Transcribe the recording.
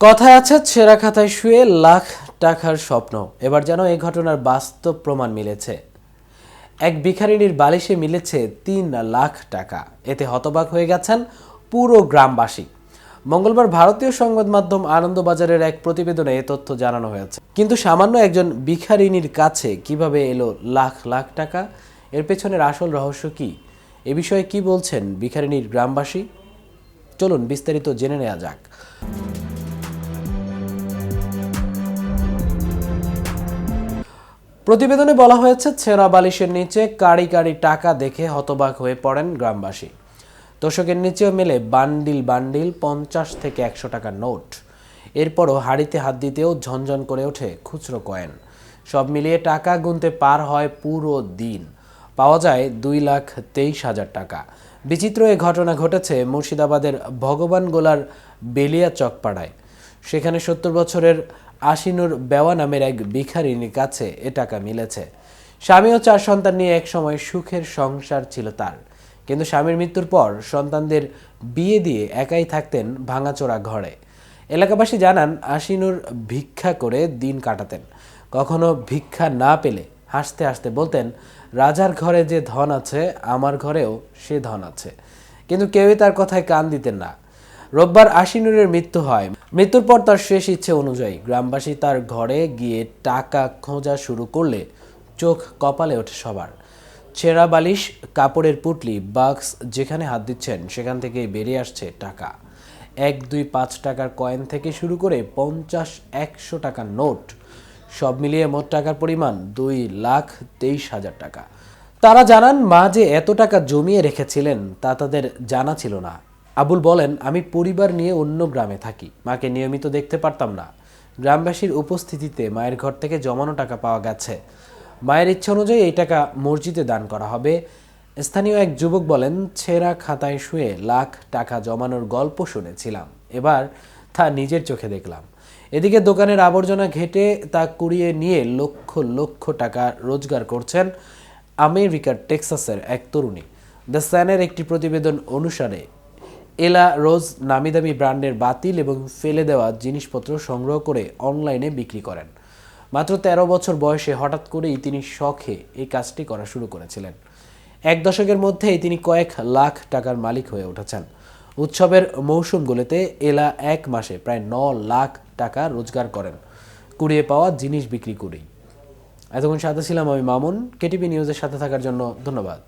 কথায় আছে, ছেঁড়া খাতায় শুয়ে লাখ টাকার স্বপ্ন। এবার যেন এই ঘটনার বাস্তব প্রমাণ মিলেছে। এক ভিখারিনীর বালিশে মিলেছে তিন লাখ টাকা। এতে হতবাক হয়ে গেছেন পুরো গ্রামবাসী। মঙ্গলবার ভারতীয় সংবাদ মাধ্যম আনন্দবাজারের এক প্রতিবেদনে এ তথ্য জানানো হয়েছে। কিন্তু সামান্য একজন ভিখারিনীর কাছে কীভাবে এলো লাখ লাখ টাকা? এর পেছনের আসল রহস্য কি? এ বিষয়ে কি বলছেন ভিখারিনীর গ্রামবাসী? চলুন বিস্তারিত জেনে নেওয়া যাক। প্রতিবেদনে বলা হয়েছে, ছেঁড়া বালিশের নিচে কাড়ি কাড়ি টাকা দেখে হতবাক হয়ে পড়েন গ্রামবাসী। তোষকের নিচেও মেলে বান্ডিল বান্ডিল, পঞ্চাশ থেকে একশো টাকার নোট। এরপরও হাড়িতে হাত দিতেও ঝনঝন করে ওঠে খুচরো কয়েন। সব মিলিয়ে টাকা গুনতে পার হয় পুরো দিন। পাওয়া যায় দুই লাখ তেইশ হাজার টাকা। বিচিত্র এ ঘটনা ঘটেছে মুর্শিদাবাদের ভগবান গোলার বেলিয়া চকপাড়ায় সেখানে সত্তর বছরের আশিনুর বেওয়া নামের এক ভিখারিনীর কাছে এ টাকা মিলেছে। স্বামী ও চার সন্তান নিয়ে একসময় সুখের সংসার ছিল তার। কিন্তু স্বামীর মৃত্যুর পর সন্তানদের বিয়ে দিয়ে একাই থাকতেন ভাঙাচোরা ঘরে। এলাকাবাসী জানান, আশিনুর ভিক্ষা করে দিন কাটাতেন। কখনো ভিক্ষা না পেলে হাসতে হাসতে বলতেন, রাজার ঘরে যে ধন আছে, আমার ঘরেও সে ধন আছে। কিন্তু কেউই তার কথায় কান দিতেন না। রোববার আশিনুরের মৃত্যু হয়। মৃত্যুর পর তার শেষ ইচ্ছে অনুযায়ী গ্রামবাসী তার ঘরে গিয়ে টাকা খোঁজা শুরু করলে চোখ কপালে ওঠে সবার। ছেঁড়া বালিশ, কাপড়ের পুটলি, বাক্স যেখানে হাত দিচ্ছেন সেখান থেকে বেরিয়ে আসছে টাকা। এক, দুই, পাঁচ টাকার কয়েন থেকে শুরু করে পঞ্চাশ, একশো টাকার নোট, সব মিলিয়ে মোট টাকার পরিমাণ দুই লাখ তেইশ হাজার টাকা। তারা জানান, মা যে এত টাকা জমিয়ে রেখেছিলেন তা তাদের জানা ছিল না। আবুল বলেন, আমি পরিবার নিয়ে অন্য গ্রামে থাকি। মাকে নিয়মিত দেখতে পারতাম না। গ্রামবাসীর উপস্থিতিতে মায়ের ঘর থেকে জমানো টাকা পাওয়া গেছে। মায়ের ইচ্ছা অনুযায়ী এই টাকা মসজিদে দান করা হবে। স্থানীয় এক যুবক বলেন, ছেঁড়া খাতায় শুয়ে লাখ টাকা জমানোর গল্প শুনেছিলাম। এবার তা নিজের চোখে দেখলাম। এদিকে দোকানের আবর্জনা ঘেটে তা কুড়িয়ে নিয়ে লক্ষ লক্ষ টাকা রোজগার করছেন আমেরিকার টেক্সাসের এক তরুণী। দ্য স্যানের একটি প্রতিবেদন অনুসারে এলা রোজ নামি দামি ব্র্যান্ডের বাতিল এবং ফেলে দেওয়া জিনিসপত্র সংগ্রহ করে অনলাইনে বিক্রি করেন। মাত্র ১৩ বছর বয়সে হঠাৎ করেই তিনি শখে এই কাজটি করা শুরু করেছিলেন। এক দশকের মধ্যেই তিনি কয়েক লাখ টাকার মালিক হয়ে উঠেছেন। উৎসবের মৌসুমগুলোতে এলা এক মাসে প্রায় ন লাখ টাকা রোজগার করেন। কুড়িয়ে পাওয়া জিনিস বিক্রি করেই। এতক্ষণ সাথে ছিলাম আমি মামুন। কেটিভি নিউজের সাথে থাকার জন্য ধন্যবাদ।